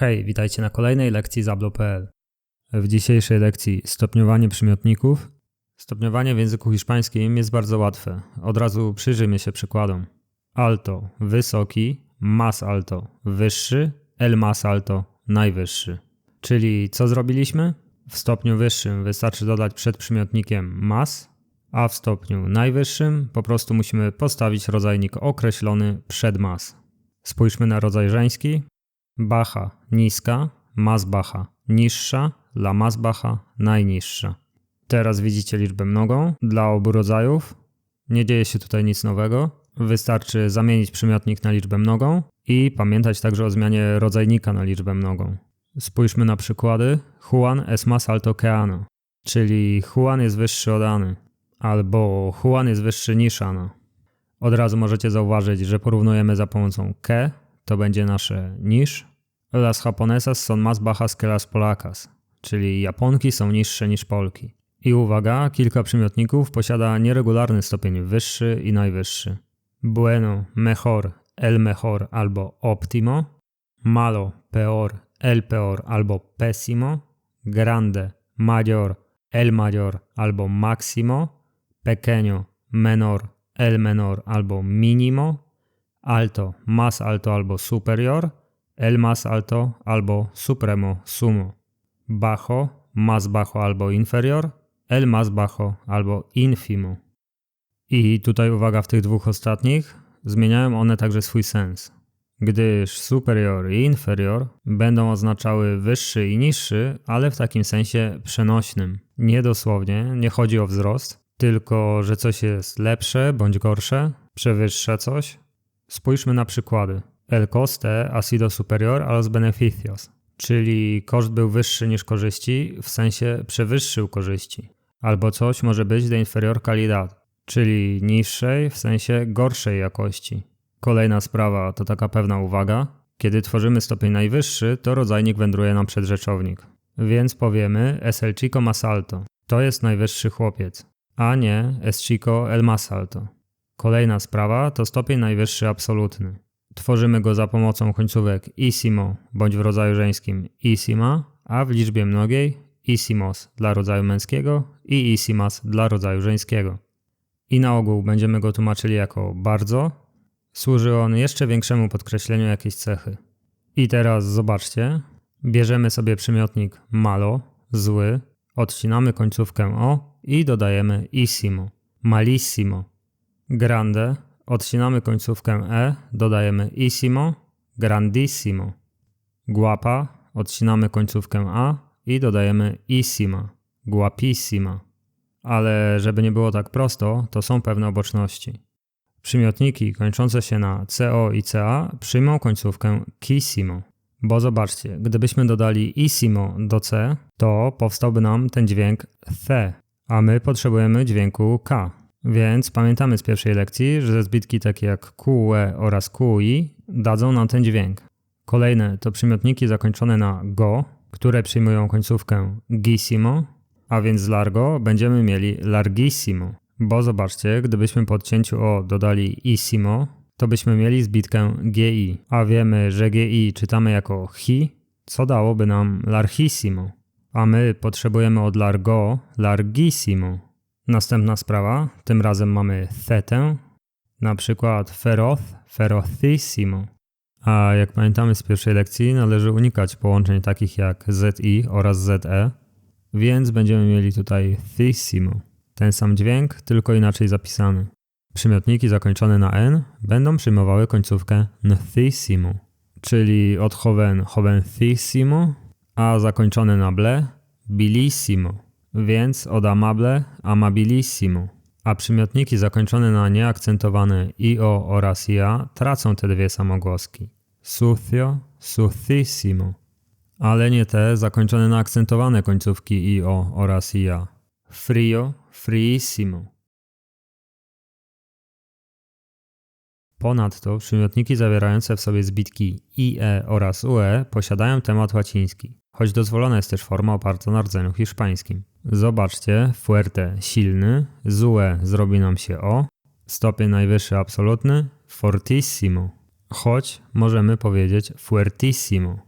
Hej, witajcie na kolejnej lekcji Zablo.pl. W dzisiejszej lekcji stopniowanie przymiotników. Stopniowanie w języku hiszpańskim jest bardzo łatwe. Od razu przyjrzyjmy się przykładom. Alto, wysoki, más alto, wyższy, el más alto, najwyższy. Czyli co zrobiliśmy? W stopniu wyższym wystarczy dodać przed przymiotnikiem más, a w stopniu najwyższym po prostu musimy postawić rodzajnik określony przed mas. Spójrzmy na rodzaj żeński. Bacha niska, Masbacha niższa, La Masbacha najniższa. Teraz widzicie liczbę mnogą dla obu rodzajów. Nie dzieje się tutaj nic nowego. Wystarczy zamienić przymiotnik na liczbę mnogą i pamiętać także o zmianie rodzajnika na liczbę mnogą. Spójrzmy na przykłady. Juan es más alto que Ana, czyli Juan jest wyższy od Any, albo Juan jest wyższy niż Ana. Od razu możecie zauważyć, że porównujemy za pomocą ke, to będzie nasze niż. Las japonesas son más bajas que las polacas, czyli Japonki są niższe niż Polki. I uwaga, kilka przymiotników posiada nieregularny stopień wyższy i najwyższy. Bueno, mejor, el mejor albo optimo. Malo, peor, el peor albo pésimo. Grande, mayor, el mayor albo máximo. Pequeño, menor, el menor albo mínimo. Alto, más alto albo superior. El más alto albo supremo sumo. Bajo, más bajo albo inferior. El más bajo albo infimo. I tutaj uwaga w tych dwóch ostatnich, zmieniają one także swój sens. Gdyż superior i inferior będą oznaczały wyższy i niższy, ale w takim sensie przenośnym. Nie dosłownie, nie chodzi o wzrost, tylko że coś jest lepsze bądź gorsze, przewyższa coś. Spójrzmy na przykłady. El coste ha sido superior a los beneficios, czyli koszt był wyższy niż korzyści, w sensie przewyższył korzyści. Albo coś może być de inferior calidad, czyli niższej, w sensie gorszej jakości. Kolejna sprawa to taka pewna uwaga. Kiedy tworzymy stopień najwyższy, to rodzajnik wędruje nam przed rzeczownik. Więc powiemy es el chico más alto. To jest najwyższy chłopiec, a nie es chico el más alto. Kolejna sprawa to stopień najwyższy absolutny. Tworzymy go za pomocą końcówek isimo bądź w rodzaju żeńskim isima, a w liczbie mnogiej isimos dla rodzaju męskiego i isimas dla rodzaju żeńskiego. I na ogół będziemy go tłumaczyli jako bardzo. Służy on jeszcze większemu podkreśleniu jakiejś cechy. I teraz zobaczcie, bierzemy sobie przymiotnik malo, zły, odcinamy końcówkę o i dodajemy isimo, malissimo. Grande, odcinamy końcówkę e, dodajemy isimo, grandissimo. Guapa, odcinamy końcówkę a i dodajemy isima, guapissima. Ale żeby nie było tak prosto, to są pewne oboczności. Przymiotniki kończące się na co i ca przyjmą końcówkę kissimo. Bo zobaczcie, gdybyśmy dodali isimo do c, to powstałby nam ten dźwięk th, a my potrzebujemy dźwięku k. Więc pamiętamy z pierwszej lekcji, że zbitki takie jak QE oraz QI dadzą nam ten dźwięk. Kolejne to przymiotniki zakończone na go, które przyjmują końcówkę gissimo, a więc z largo będziemy mieli largissimo. Bo zobaczcie, gdybyśmy po odcięciu o dodali isimo, to byśmy mieli zbitkę GI, a wiemy, że GI czytamy jako hi, co dałoby nam largissimo. A my potrzebujemy od largo largissimo. Następna sprawa, tym razem mamy thetę, na przykład feroz, ferocissimo. A jak pamiętamy z pierwszej lekcji, należy unikać połączeń takich jak zi oraz ze, więc będziemy mieli tutaj thissimo. Ten sam dźwięk, tylko inaczej zapisany. Przymiotniki zakończone na n będą przyjmowały końcówkę nthissimo, czyli od hoven hoventissimo, a zakończone na ble bilissimo więc od amable amabilissimo. A przymiotniki zakończone na nieakcentowane io oraz ia tracą te dwie samogłoski. Sucio, suthissimo. Ale nie te zakończone na akcentowane końcówki io oraz ia. Frio, friissimo. Ponadto przymiotniki zawierające w sobie zbitki ie oraz ue posiadają temat łaciński, choć dozwolona jest też forma oparta na rdzeniu hiszpańskim. Zobaczcie, fuerte silny, zue zrobi nam się o, stopień najwyższy absolutny, fortissimo, choć możemy powiedzieć fuertissimo.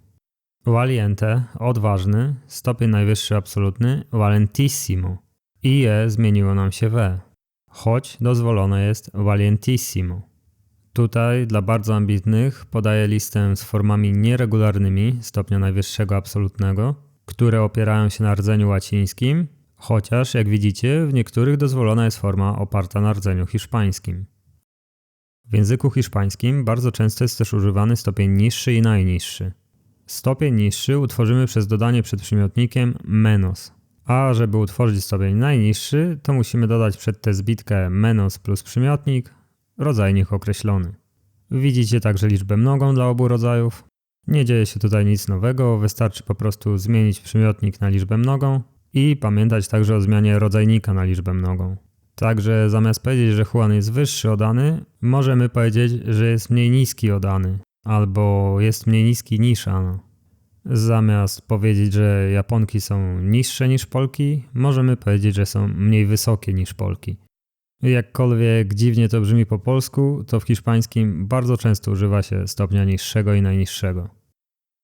Valiente, odważny, stopień najwyższy absolutny, valentissimo. I e zmieniło nam się w e, choć dozwolone jest valientissimo. Tutaj dla bardzo ambitnych podaję listę z formami nieregularnymi stopnia najwyższego absolutnego, które opierają się na rdzeniu łacińskim, chociaż jak widzicie w niektórych dozwolona jest forma oparta na rdzeniu hiszpańskim. W języku hiszpańskim bardzo często jest też używany stopień niższy i najniższy. Stopień niższy utworzymy przez dodanie przed przymiotnikiem menos. A żeby utworzyć stopień najniższy, to musimy dodać przed tę zbitkę menos plus przymiotnik, rodzajnik określony. Widzicie także liczbę mnogą dla obu rodzajów. Nie dzieje się tutaj nic nowego, wystarczy po prostu zmienić przymiotnik na liczbę mnogą i pamiętać także o zmianie rodzajnika na liczbę mnogą. Także zamiast powiedzieć, że Juan jest wyższy od Any, możemy powiedzieć, że jest mniej niski od Any, albo jest mniej niski niż Anna. Zamiast powiedzieć, że Japonki są niższe niż Polki, możemy powiedzieć, że są mniej wysokie niż Polki. Jakkolwiek dziwnie to brzmi po polsku, to w hiszpańskim bardzo często używa się stopnia niższego i najniższego.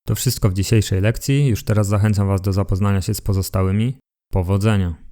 To wszystko w dzisiejszej lekcji. Już teraz zachęcam Was do zapoznania się z pozostałymi. Powodzenia!